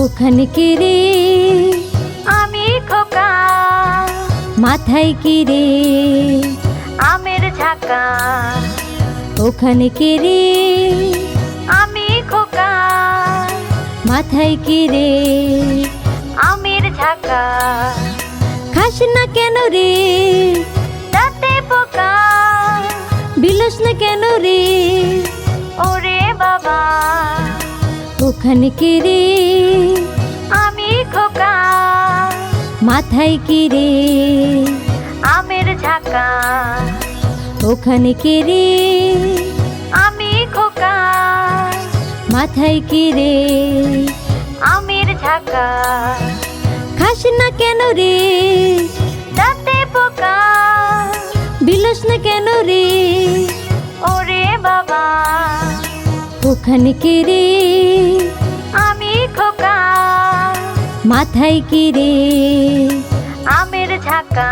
ওখানে কে রে? আমি খোকা। মাথায় কি রে? আমের ঝাঁকা। ওখানে কে রে? আমি খোকা। মাথায় কি রে? আমের ঝাঁকা। খাস না কেন রে? দাঁতে পোকা। বিলস না কেন রে? ওরে বাবা। ওখানে কে রে? মাথায় কি রে? আমের ঝাঁকা। ওখানে কে রে? আমি খোকা। মাথায় কি রে? আমের ঝাঁকা। খাস না কেন রে? দাঁতে পোকা। বিলস না কেন রে? ওরে বাবা। ওখানে কে রে? মাথায় কি রে? আমের ঝাঁকা।